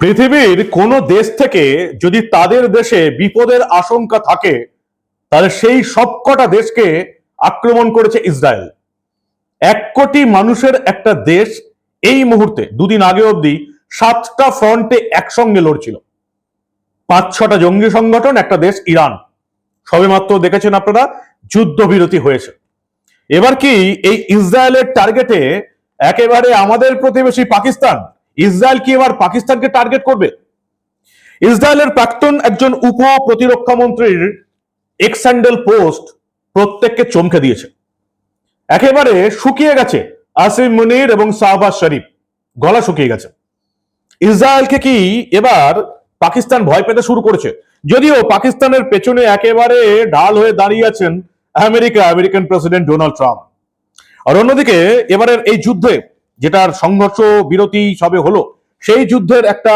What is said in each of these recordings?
পৃথিবীর কোন দেশ থেকে যদি তাদের দেশে বিপদের আশঙ্কা থাকে, তাহলে সেই সবকটা দেশকে আক্রমণ করেছে ইসরায়েল। এক কোটি মানুষের একটা দেশ এই মুহূর্তে, দুদিন আগে অবধি, সাতটা ফ্রন্টে একসঙ্গে লড়ছিল। পাঁচ ছটা জঙ্গি সংগঠন, একটা দেশ ইরান। সবেমাত্র দেখেছেন আপনারা, যুদ্ধবিরতি হয়েছে। এবার কি এই ইসরায়েলের টার্গেটে একেবারে আমাদের প্রতিবেশী পাকিস্তান ইসরায়েল কি এবার পাকিস্তানকে টার্গেট করবে। ইসরায়েলের প্রাক্তন একজন উপ প্রতিরক্ষা মন্ত্রীর এক্সান্ডেল পোস্ট প্রত্যেককে চমকে দিয়েছে। একেবারে শুকিয়ে গেছে আসিম মুনির এবং শাহবাজ শরীফ। গলা শুকিয়ে গেছে। ইসরায়েলকে কি এবার পাকিস্তান ভয় পেতে শুরু করেছে? যদিও পাকিস্তানের পেছনে একেবারে ঢাল হয়ে দাঁড়িয়ে আছেন America, American president Donald Trump. আর অন্যদিকে এবারের এই যুদ্ধে যেটার সংঘর্ষ বিরতি সবে হলো, সেই যুদ্ধের একটা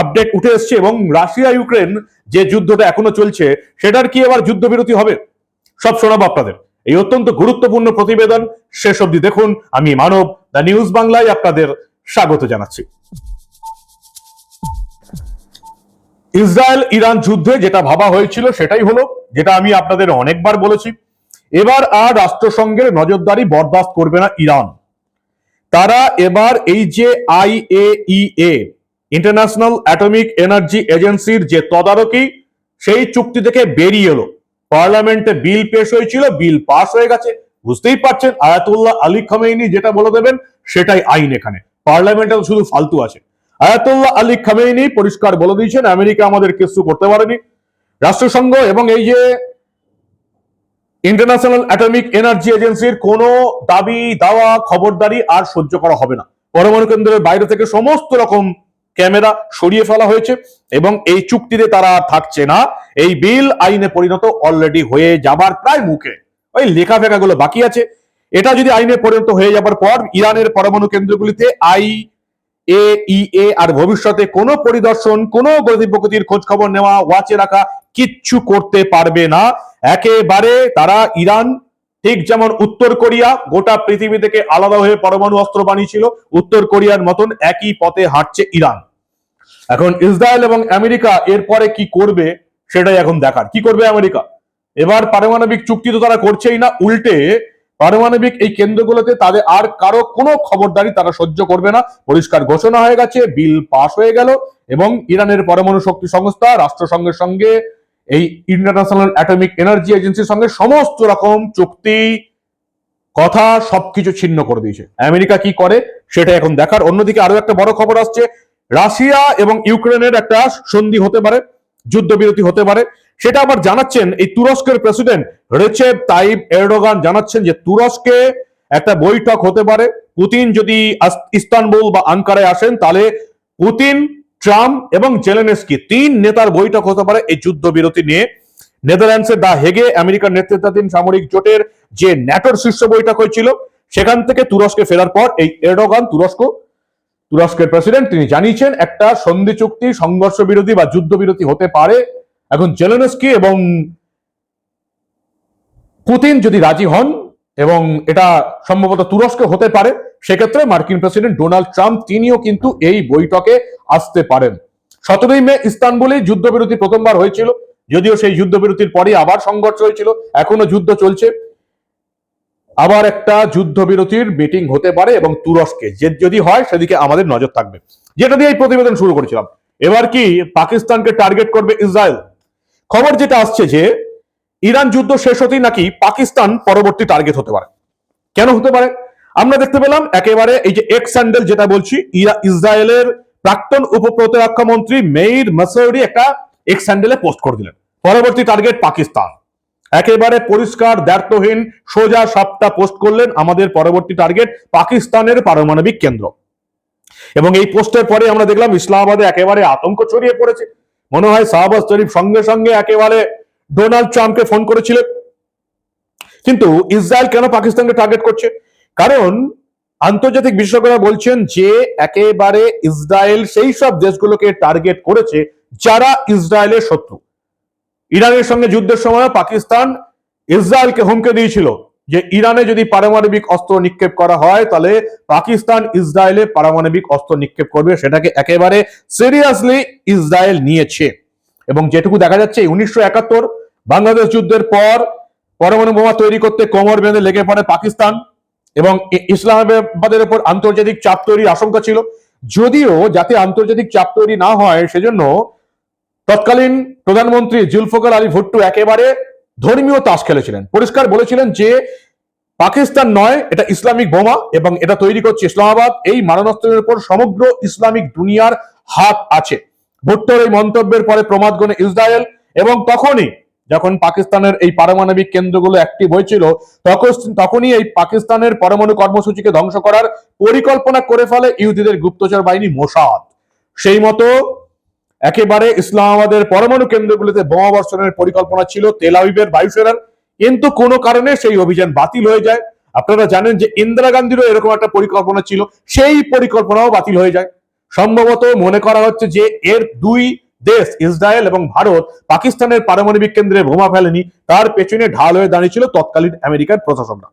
আপডেট উঠে এসছে এবং রাশিয়া, ইউক্রেন যে যুদ্ধটা এখনও চলছে, সেটার কি এবার যুদ্ধবিরতি হবে? সব শোনাবো আপনাদের। এই অত্যন্ত গুরুত্বপূর্ণ প্রতিবেদন শেষ অবধি দেখুন। আমি মানব, দ্য নিউজ বাংলায় আপনাদের স্বাগত জানাচ্ছি। ইসরায়েল ইরান যুদ্ধে যেটা ভাবা হয়েছিল সেটাই হলো, যেটা আমি আপনাদের অনেকবার বলেছি। এবার আর রাষ্ট্রসংঘের নজরদারি বরদাস্ত করবে না ইরান। তারা এবার এই যে আইএইএ ইন্টারন্যাশনাল অ্যাটমিক এনার্জি এজেন্সির যে তদারকি, সেই চুক্তি থেকে বেরিয়ে এলো। পার্লামেন্টে বিল পেশ হয়েছিল, বিল পাস হয়ে গেছে। বুঝতেই পারছেন, আয়াতুল্লাহ আলী খামেইনি যেটা বলে দেবেন, সেটাই আইন এখানে। পার্লামেন্টে শুধু ফালতু আছে। আয়াতুল্লাহ আলী খামেইনি, পরিষ্কার বলে দিয়েছেন, আমেরিকা আমাদের কিছু করতে পারেনি। রাষ্ট্রসংঘ এবং এই যে ইন্টারন্যাশনাল অ্যাটমিক এনার্জি এজেন্সির কোনো দাবি, দাওয়া, খবরদারি আর সহ্য করা হবে না। পরমাণু কেন্দ্রের বাইরে থেকে সমস্ত রকম ক্যামেরা সরিয়ে ফেলা হয়েছে এবং এই চুক্তিতে তারা থাকছে না। এই বিল আইনে পরিণত অলরেডি হয়ে যাবার প্রায় মুখে। ওই লেখা ফেকাগুলো বাকি আছে। এটা যদি আইনে পরিণত হয়ে যাবার পর ইরানের পরমাণু কেন্দ্রগুলিতে আই এ ইএ আর ভবিষ্যতে কোনো পরিদর্শন, কোনো গতি প্রকৃতির খোঁজ খবর নেওয়া ওয়াচে রাখা কিচ্ছু করতে পারবে না। একেবারে তারা ইরান, ঠিক যেমন উত্তর কোরিয়া, গোটা পৃথিবী থেকে আলাদা হয়ে পরমাণু অস্ত্র বানিয়েছিল, উত্তর কোরিয়ার মতন একই পথে হাঁটছে ইরান। এখন ইসরায়েল এবং আমেরিকা এরপরে কি করবে সেটাই এখন দেখার। কি করবে আমেরিকা? এবার পারমাণবিক চুক্তি তো তারা করছেই না, উল্টে পারমাণবিক এই কেন্দ্রগুলোতে তাদের আর কারও কোনো খবরদারি তারা সহ্য করবে না। পরিষ্কার ঘোষণা হয়ে গেছে, বিল পাস হয়ে গেল এবং ইরানের পরমাণু শক্তি সংস্থা রাষ্ট্রসংঘের সঙ্গে এই ইন্টারন্যাশনাল অ্যাটমিক এনার্জি এজেন্সির সঙ্গে সমস্ত রকম চুক্তি, কথা সবকিছু ছিন্ন করে দিয়েছে। আমেরিকা কি করে সেটা এখন দেখার। অন্যদিকে আরও একটা বড় খবর আসছে, রাশিয়া এবং ইউক্রেনের একটা সন্ধি হতে পারে, যুদ্ধবিরতি হতে পারে। সেটা আবার জানাচ্ছেন এই তুরস্কের প্রেসিডেন্ট রেচেপ তাইব এরডোগান, জানাচ্ছেন যে তুরস্কে একটা বৈঠক হতে পারে। পুতিন যদি ইস্তানবুল বা আঙ্কারায় আসেন, তাহলে পুতিন ট্রাম্প এবং জেলেনস্কি তিন নেতার বৈঠক হতে পারে এই যুদ্ধবিরতি নিয়ে। নেদারল্যান্ডসের দা হেগে আমেরিকার নেতৃত্বাধীন সামরিক জোটের যে ন্যাটোর শীর্ষ বৈঠক হয়েছিল, সেখান থেকে তুরস্কে ফেরার পর এই এরডোগান, তুরস্ক, তুরস্কের প্রেসিডেন্ট তিনি জানিয়েছেন, একটা সন্ধি চুক্তি সংঘর্ষ বিরোধী বা যুদ্ধবিরতি হতে পারে। এখন জেলেনস্কি এবং পুতিন যদি রাজি হন এবং এটা সম্ভবত তুরস্ক হতে পারে সেক্ষেত্রে মার্কিন প্রেসিডেন্ট ডোনাল্ড ট্রাম্প তিনিও কিন্তু এই বৈঠকে আসতে পারেন। সতেরোই মে ইস্তানবুলে যুদ্ধবিরতি প্রথমবার হয়েছিল, যদিও সেই যুদ্ধবিরতির পরে আবার সংঘর্ষ হয়েছিল, এখনও যুদ্ধ চলছে। আবার একটা যুদ্ধবিরতির মিটিং হতে পারে এবং তুরস্কে, যে যদি হয় সেদিকে আমাদের নজর থাকবে। যেটা দিয়ে এই প্রতিবেদন শুরু করেছিলাম। এবার কি পাকিস্তানকে টার্গেট করবে ইসরায়েল? খবর যেটা আসছে যে, ইরান যুদ্ধ শেষ হতেই নাকি পাকিস্তান পরবর্তী টার্গেট হতে পারে। কেন হতে পারে? আমরা দেখতে পেলাম একেবারে এই যে এক্স স্যান্ডেল যেটা বলছি ইসরায়েলের প্রাক্তন উপপ্রতিরক্ষা মন্ত্রী মেইর মাসৌরি একটা এক্স স্যান্ডেলে পোস্ট করে দিলেন। পরবর্তী টার্গেট পাকিস্তান। একেবারে পরিষ্কার দ্ব্যর্থহীন সোজা সবটা পোস্ট করলেন আমাদের পরবর্তী টার্গেট পাকিস্তানের পারমাণবিক কেন্দ্র। এবং এই পোস্টের পরে আমরা দেখলাম ইসলামাবাদে একেবারে আতঙ্ক ছড়িয়ে পড়েছে। মনে হয় শাহবাজ শরীফ সঙ্গে সঙ্গে একেবারে ডোনাল্ড ট্রাম্পকে ফোন করেছিলেন। কিন্তু ইসরায়েল কেন পাকিস্তানকে টার্গেট করছে? কারণ আন্তর্জাতিক বিশেষজ্ঞরা বলছেন যে একেবারে ইসরায়েল সেই সব দেশগুলোকে টার্গেট করেছে যারা ইসরায়েলের শত্রু। ইরানের সঙ্গে যুদ্ধের সময় পাকিস্তান ইসরায়েলকে হুমকে দিয়েছিল যে ইরানে যদি পারমাণবিক অস্ত্র নিক্ষেপ করা হয়, তাহলে পাকিস্তান ইসরায়েলে পারমাণবিক অস্ত্র নিক্ষেপ করবে, সেটাকে একেবারে সিরিয়াসলি ইসরায়েল নিয়েছে। এবং যেটুকু দেখা যাচ্ছে, উনিশশো একাত্তর বাংলাদেশ যুদ্ধের পর পরমাণু বোমা তৈরি করতে কোমর বেঁধে লেগে পড়ে পাকিস্তান। এবং ইসলামাবাদের উপর আন্তর্জাতিক চাপ তৈরির আশঙ্কা ছিল। যদিও যাতে আন্তর্জাতিক চাপ তৈরি না হয়, সেজন্য তৎকালীন প্রধানমন্ত্রী জুলফকার আলী ভুট্টো একেবারে ধর্মীয় তাস খেলেছিলেন। পরিষ্কার বলেছিলেন যে, পাকিস্তান নয়, এটা ইসলামিক বোমা এবং এটা তৈরি করছে ইসলামাবাদ। এই মারণাস্ত্রের উপর সমগ্র ইসলামিক দুনিয়ার হাত আছে। ভুট্টোর এই মন্তব্যের পরে প্রমাদগণে ইসরায়েল এবং তখনই যখন পাকিস্তানের এই পারমাণবিক কেন্দ্রগুলো অ্যাক্টিভ হয়েছিল, তখন, তখনই এই পাকিস্তানের পরমাণু কর্মসূচিকে ধ্বংস করার পরিকল্পনা করে ফেলে ইহুদিদের গুপ্তচর বাহিনী মোসাদ। সেই মতো একেবারে ইসলামাবাদের পরমাণু কেন্দ্রগুলিতে বোমা বর্ষণের পরিকল্পনা ছিল, তেল আবিবের বায়ুসেনার। কিন্তু কোনো কারণে সেই অভিযান বাতিল হয়ে যায়। আপনারা জানেন যে ইন্দিরা গান্ধীরও এরকম একটা পরিকল্পনা ছিল, সেই পরিকল্পনাও বাতিল হয়ে যায়। সম্ভবত মনে করা হচ্ছে যে এর দুই দেশ ইসরায়েল এবং ভারত পাকিস্তানের পারমাণবিক কেন্দ্রে বোমা ফেলেনি, তার পেছনে ঢাল হয়ে দাঁড়িয়েছিল তৎকালীন আমেরিকার প্রশাসনরা।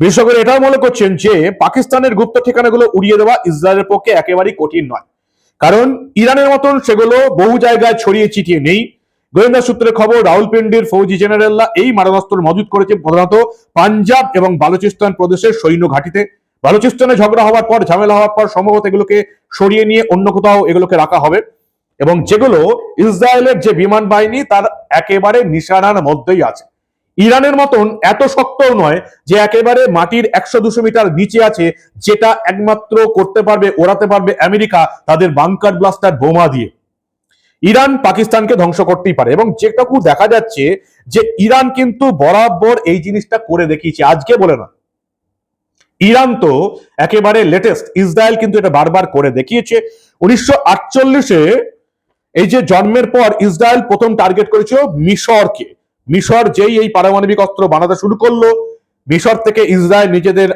বিশেষজ্ঞরা এটাও মনে করছেন যে পাকিস্তানের গুপ্ত ঠিকানাগুলো উড়িয়ে দেওয়া ইসরায়েলের পক্ষে একেবারেই কঠিন নয়। কারণ ইরানের মতন সেগুলো বহু জায়গায় ছড়িয়ে ছিটিয়ে নেই। গোয়েন্দা সূত্রে খবর, রাউলপিন্ডির ফৌজি জেনারেলরা এই মারণাস্ত্র মজুত করেছে প্রধানত পাঞ্জাব এবং বালুচিস্তান প্রদেশের সৈন্য ঘাঁটিতে। বালুচিস্তানে ঝগড়া হওয়ার পর, ঝামেলা হওয়ার পর সম্ভবত এগুলোকে সরিয়ে নিয়ে অন্য কোথাও এগুলোকে রাখা হবে। এবং যেগুলো ইসরায়েলের যে বিমান বাহিনী, তার একেবারে নিশানার মধ্যেই আছে। ইরানের মতন এত শক্তও নয় যে একেবারে মাটির একশো দুশো মিটার নিচে আছে, যেটা একমাত্র করতে পারবে, ওড়াতে পারবে আমেরিকা তাদের বাংকার ব্লাস্টার বোমা দিয়ে। ইরান পাকিস্তানকে ধ্বংস করতেই পারে এবং যেটুকু দেখা যাচ্ছে যে ইরান কিন্তু বরাবর এই জিনিসটা করে দেখিয়েছে। আজকে বলে না। ইরান তো একেবারে লেটেস্ট ইসরায়েল কিন্তু এটা বারবার করে দেখিয়েছে। উনিশশো আটচল্লিশে এই যে জন্মের পর ইসরায়েল প্রথম টার্গেট করেছিল মিশরকে। মিশর যেই এই পারমাণবিক অস্ত্র বানাতে শুরু করল, মিশর থেকে ইসরায়েল নিজেদের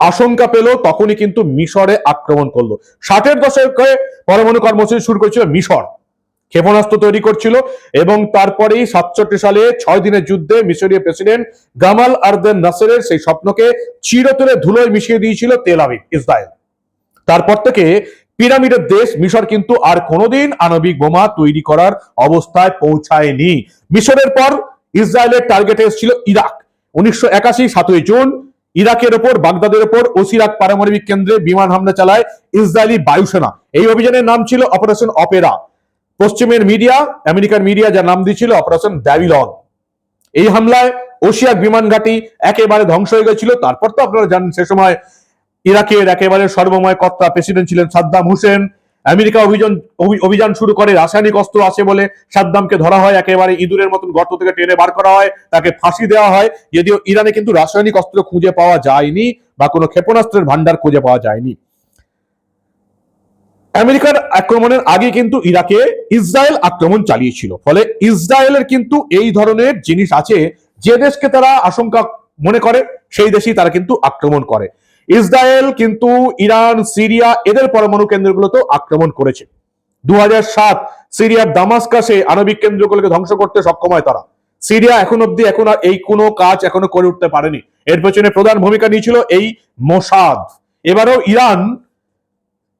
আশঙ্কা পেল, তখনই কিন্তু মিশরে আক্রমণ করল। ষাটের দশকে পরমাণু কর্মসূচি শুরু করেছিল মিশর। ক্ষেপণাস্ত্র তৈরি করছিল এবং তারপরেই সাতষট্টি সালে ছয় দিনের যুদ্ধে মিশরীয় প্রেসিডেন্ট গামাল আরদেন নাসেরের সেই স্বপ্নকে চিরতরে ধুলোয় মিশিয়ে দিয়েছিল তেল আবিব, ইসরায়েল। তারপর থেকে পিরামিডের দেশ মিশর কিন্তু আর কোনোদিন আণবিক বোমা তৈরি করার অবস্থায় পৌঁছায়নি। মিশরের পর ইসরায়েলের টার্গেটে এসেছিল ইরাক। উনিশশো একাশি, সাতই জুন, ইরাকের ওপর, বাগদাদের ওপর ওসিরাক পারমাণবিক কেন্দ্রে বিমান হামলা চালায় ইসরায়েলি বায়ুসেনা। এই অভিযানের নাম ছিল অপারেশন অপেরা পশ্চিমের মিডিয়া আমেরিকান মিডিয়া যার নাম দিয়েছিল অপারেশন ড্যাভিলন এই হামলায় ওশিয়াক বিমান ঘাঁটি একেবারে ধ্বংস হয়ে গেছিল। তারপর তো আপনারা জানেন, সে সময় ইরাকের একেবারে সর্বময় কর্তা প্রেসিডেন্ট ছিলেন সাদ্দাম হোসেন। আমেরিকা অভিযান অভিযান শুরু করে রাসায়নিক অস্ত্র আছে বলে সাদ্দামকে ধরা হয়। একেবারে ইঁদুরের মতন গর্ত থেকে টেনে বার করা হয়, তাকে ফাঁসি দেওয়া হয়। যদিও ইরানে কিন্তু রাসায়নিক অস্ত্র খুঁজে পাওয়া যায়নি বা কোনো ক্ষেপণাস্ত্রের ভান্ডার খুঁজে পাওয়া যায়নি। আমেরিকার আক্রমণের আগে কিন্তু ইরাকে ইসরায়েল আক্রমণ চালিয়েছিল। ফলে ইসরায়েলের কিন্তু এই ধরনের জিনিস আছে, যে দেশকে তারা আশঙ্কা মনে করে, সেই দেশেই তারা কিন্তু আক্রমণ করে। ইসরায়েল কিন্তু ইরান, সিরিয়া এদের পরমাণু কেন্দ্রগুলোতেও আক্রমণ করেছে। দু সাত সিরিয়ার দামাস্কাসে আণবিক কেন্দ্রগুলোকে ধ্বংস করতে সক্ষম হয় তারা। সিরিয়া এখন অব্দি এখন আর এই কোনো কাজ এখনও করে উঠতে পারেনি। এর পেছনে প্রধান ভূমিকা নিয়েছিল এই মোসাদ। এবারও ইরান,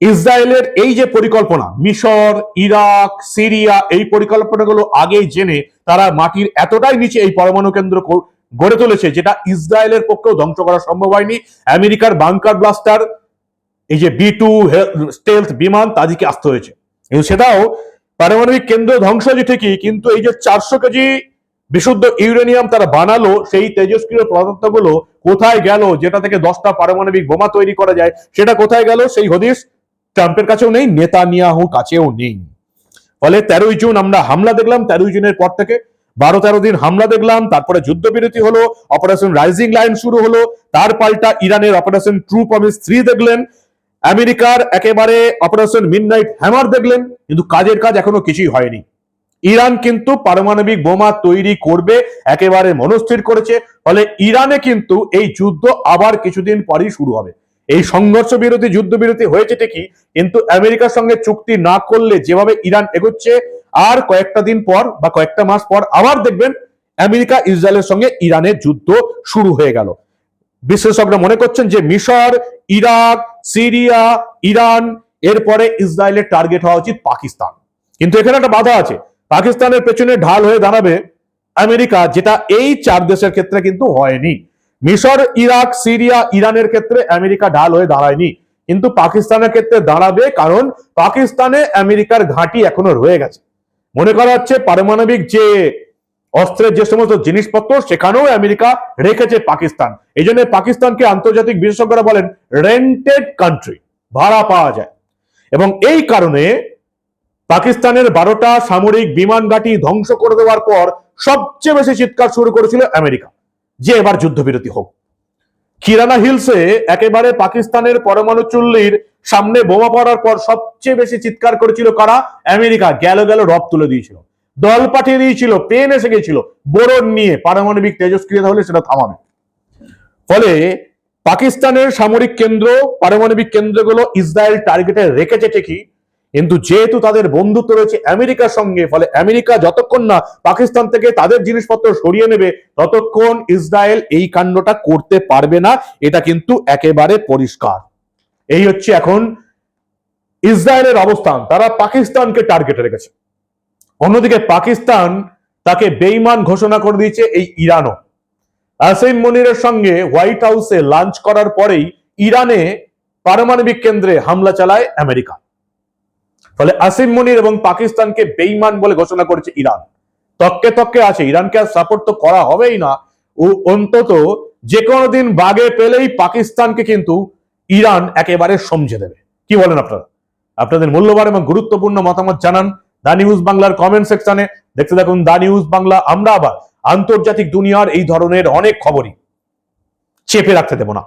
ইসরায়েলের এই যে পরিকল্পনা, মিশর, ইরাক, সিরিয়া, এই পরিকল্পনাগুলো আগেই জেনে তারা মাটির এতটাই নিচে এই পরমাণু কেন্দ্র গড়ে তুলেছে, যেটা ইসরায়েলের পক্ষেও ধ্বংস করা সম্ভব হয়নি। আমেরিকার বাংকার ব্লাস্টার, এই যে বি টু স্টেলথ বিমান, তাদেরকে আসতে হয়েছে। কিন্তু সেটাও পারমাণবিক কেন্দ্র ধ্বংস হয়েছে ঠিকই, কিন্তু এই যে চারশো কেজি বিশুদ্ধ ইউরেনিয়াম তারা বানালো, সেই তেজস্ক্রিয় পদার্থগুলো কোথায় গেল, যেটা থেকে দশটা পারমাণবিক বোমা তৈরি করা যায়, সেটা কোথায় গেল, সেই হদিশ ট্রাম্পের কাছেও নেই, নেতানিয়াহু কাছেও নেই। ফলে তেরোই জুন আমরা হামলা দেখলাম, তেরোই জুনের পর থেকে বারো তেরো দিন হামলা দেখলাম, তারপরে যুদ্ধবিরতি হলো অপারেশন রাইজিং লাইন শুরু হলো, তার পাল্টা ইরানের অপারেশন ট্রু প্রমিস থ্রি দেখলেন, আমেরিকার একেবারে অপারেশন মিডনাইট হ্যামার দেখলেন, কিন্তু কাজের কাজ এখনও কিছুই হয়নি। ইরান কিন্তু পারমাণবিক বোমা তৈরি করবে, একেবারে মনস্থির করেছে, ফলে ইরানে কিন্তু এই যুদ্ধ আবার কিছুদিন পরেই শুরু হবে। এই সংঘর্ষ বিরতি যুদ্ধ বিরতি হয়েছে ঠিকই, কিন্তু আমেরিকার সঙ্গে চুক্তি না করলে যেভাবে ইরান এগোচ্ছে আর কয়েকটা দিন পর বা কয়েকটা মাস পর আবার দেখবেন আমেরিকা, ইসরায়েলের সঙ্গে ইরানের যুদ্ধ শুরু হয়ে গেল। বিশেষজ্ঞরা মনে করছেন যে মিশর, ইরাক, সিরিয়া, ইরান, এরপরে ইসরায়েলের টার্গেট হওয়া উচিত পাকিস্তান। কিন্তু এখানে একটা বাধা আছে। পাকিস্তানের পেছনে ঢাল হয়ে দাঁড়াবে আমেরিকা, যেটা এই চার দেশের ক্ষেত্রে কিন্তু হয়নি। মিশর, ইরাক, সিরিয়া, ইরানের ক্ষেত্রে আমেরিকা ঢাল হয়ে দাঁড়ায়নি। কিন্তু পাকিস্তানের ক্ষেত্রে দাঁড়াবে কারণ পাকিস্তানে আমেরিকার ঘাঁটি এখনও রয়ে গেছে। মনে করা হচ্ছে পারমাণবিক যে অস্ত্রের যে সমস্ত জিনিসপত্র, সেখানেও আমেরিকা রেখেছে পাকিস্তান। এই জন্য পাকিস্তানকে আন্তর্জাতিক বিশেষজ্ঞরা বলেন রেন্টেড কান্ট্রি ভাড়া পাওয়া যায়। এবং এই কারণে পাকিস্তানের বারোটা সামরিক বিমান ঘাঁটি ধ্বংস করে দেওয়ার পর সবচেয়ে বেশি চিৎকার শুরু করেছিল আমেরিকা। যে এবার যুদ্ধবিরতি হোক। কিরানা হিলসে একেবারে পাকিস্তানের পরমাণু চুল্লির সামনে বোমা পড়ার পর সবচেয়ে বেশি চিৎকার করেছিল কারা? আমেরিকা। গেল গেল রব তুলে দিয়েছিল। দল পাঠিয়ে দিয়েছিল প্লেন এসে গেছিল। বোরন নিয়ে পারমাণবিক তেজস্ক্রিয়তা হলে সেটা থামাবে। ফলে পাকিস্তানের সামরিক কেন্দ্র, পারমাণবিক কেন্দ্রগুলো ইসরায়েল টার্গেটে রেখেছে ঠিকই। কিন্তু যেহেতু তাদের বন্ধুত্ব রয়েছে আমেরিকার সঙ্গে, ফলে আমেরিকা যতক্ষণ না পাকিস্তান থেকে তাদের জিনিসপত্র সরিয়ে নেবে, ততক্ষণ ইসরায়েল এই কাণ্ডটা করতে পারবে না। এটা কিন্তু একেবারে পরিষ্কার। এই হচ্ছে এখন ইসরায়েলের অবস্থান। তারা পাকিস্তানকে টার্গেটে রেখেছে। অন্যদিকে পাকিস্তান তাকে বেইমান ঘোষণা করে দিয়েছে এই ইরানও। আসিম মনিরের সঙ্গে হোয়াইট হাউসে লাঞ্চ করার পরেই ইরানে পারমাণবিক কেন্দ্রে হামলা চালায় আমেরিকা। ফলে আসিম মনির এবং পাকিস্তানকে বেইমান বলে ঘোষণা করেছে ইরান। তককে তককে আছে, ইরানকে আর সাপোর্ট তো করা হবেই না। ও অন্তত যে কোনো দিন বাগে পেলেই পাকিস্তানকে কিন্তু ইরান একেবারে সমঝে দেবে। কি বলেন আপনারা? আপনাদের মূল্যবান এবং গুরুত্বপূর্ণ মতামত জানান দা নিউজ বাংলার কমেন্ট সেকশনে দেখতে থাকুন দা নিউজ বাংলা, আমরা আবার আন্তর্জাতিক দুনিয়ার এই ধরনের অনেক খবরই চেপে রাখতে দেব না।